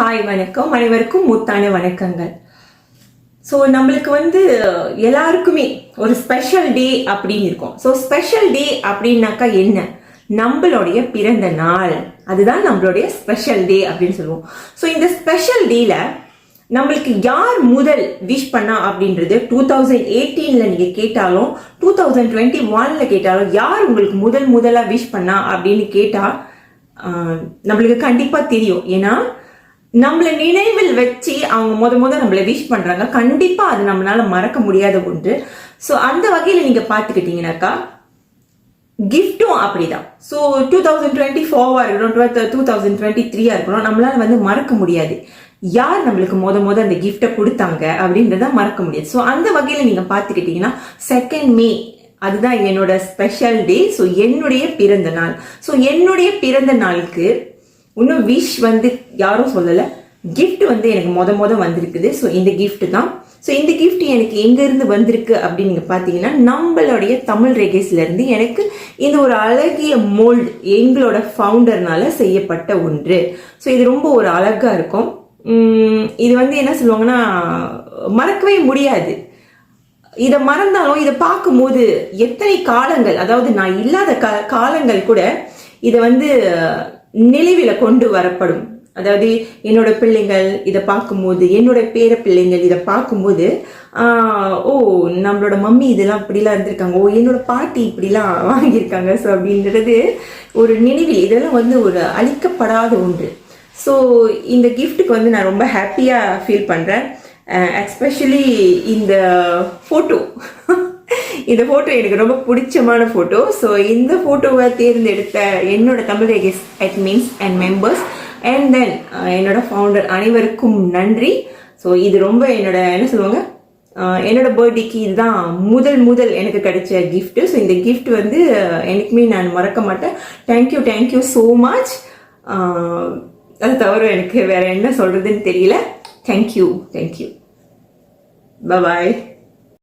Hi வணக்கம். அனைவருக்கும் முத்தான வணக்கங்கள். ஸோ நம்மளுக்கு வந்து எல்லாருக்குமே ஒரு ஸ்பெஷல் டே அப்படின்னு இருக்கும். ஸோ ஸ்பெஷல் டே அப்படின்னாக்கா என்ன? நம்மளுடைய பிறந்த நாள். அதுதான் நம்மளுடைய ஸ்பெஷல் டே அப்படின்னு சொல்லுவோம். ஸோ இந்த ஸ்பெஷல் டேல நம்மளுக்கு யார் முதல் விஷ் பண்ணா அப்படின்றது டூ தௌசண்ட் எயிட்டீன்ல நீங்க கேட்டாலும் டூ தௌசண்ட் டுவெண்ட்டி ஒன்ல கேட்டாலும் யார் உங்களுக்கு முதல் முதலா விஷ் பண்ணா அப்படின்னு கேட்டா நம்மளுக்கு கண்டிப்பா தெரியும். ஏன்னா நம்மளை நினைவில் வச்சு அவங்க முத முத நம்மளை விஷ் பண்றாங்க. கண்டிப்பா அது நம்மளால மறக்க முடியாத ஒன்று. ஸோ அந்த வகையில் நீங்க பாத்துக்கிட்டீங்கன்னாக்கா கிஃப்ட்டும் அப்படிதான். ஸோ டூ தௌசண்ட் டுவெண்ட்டி ஃபோவாக இருக்கணும் டூ தௌசண்ட் டுவெண்ட்டி த்ரீயா இருக்கணும் நம்மளால வந்து மறக்க முடியாது. யார் நம்மளுக்கு மொத மொத அந்த கிஃப்ட்டை கொடுத்தாங்க அப்படின்றத மறக்க முடியாது. ஸோ அந்த வகையில் நீங்க பார்த்துக்கிட்டீங்கன்னா செகண்ட் மே அதுதான் என்னோட ஸ்பெஷல் டே ஸோ என்னுடைய பிறந்த நாள். ஸோ என்னுடைய பிறந்த நாளுக்கு இன்னும் விஷ் வந்து யாரும் சொல்லலை. கிஃப்ட் வந்து எனக்கு மொத மொத வந்திருக்குது. ஸோ இந்த கிஃப்ட் தான். ஸோ இந்த கிஃப்ட் எனக்கு எங்கேருந்து வந்திருக்கு அப்படின்னு பார்த்தீங்கன்னா நம்மளுடைய தமிழ் ரேகேஸ்லேருந்து எனக்கு இந்த ஒரு அழகிய மோல்டு எங்களோட ஃபவுண்டர்னால செய்யப்பட்ட ஒன்று. ஸோ இது ரொம்ப ஒரு அழகாக இருக்கும். இது வந்து என்ன சொல்லுவாங்கன்னா மறக்கவே முடியாது. இதை மறந்தாலும் இதை பார்க்கும்போது எத்தனை காலங்கள் அதாவது நான் இல்லாத கா காலங்கள் கூட இதை வந்து நினைவில கொண்டு வரப்படும். அதாவது என்னோட பிள்ளைங்கள் இதை பார்க்கும்போது என்னோட பேர பிள்ளைங்கள் இதை பார்க்கும்போது ஓ நம்மளோட மம்மி இதெல்லாம் இப்படிலாம் இருந்திருக்காங்க. ஓ என்னோட பாட்டி இப்படிலாம் வாங்கியிருக்காங்க. ஸோ அப்படின்றது ஒரு நினைவில் இதெல்லாம் வந்து ஒரு அழிக்கப்படாத ஒன்று. ஸோ இந்த கிஃப்ட்டுக்கு வந்து நான் ரொம்ப ஹாப்பியாக ஃபீல் பண்ணுறேன் எஸ்பெஷலி இந்த ஃபோட்டோ இந்த ஃபோட்டோ எனக்கு ரொம்ப பிடிச்சமான ஃபோட்டோ ஸோ இந்த ஃபோட்டோவை தேர்ந்தெடுத்த என்னோட Tamil ரெகேஸ் admins and members and then என்னோட ஃபவுண்டர் அனைவருக்கும் நன்றி. ஸோ இது ரொம்ப என்னோட என்ன சொல்லுவாங்க? என்னோட பர்த்டேக்கு இதுதான் முதல் முதல் எனக்கு கிடைச்ச கிஃப்ட்டு ஸோ இந்த கிஃப்ட் வந்து uh, எனக்குமே நான் மறக்க மாட்டேன். தேங்க்யூ தேங்க்யூ ஸோ மச் அது தவிர எனக்கு வேற என்ன சொல்றதுன்னு தெரியல. Thank you thank you bye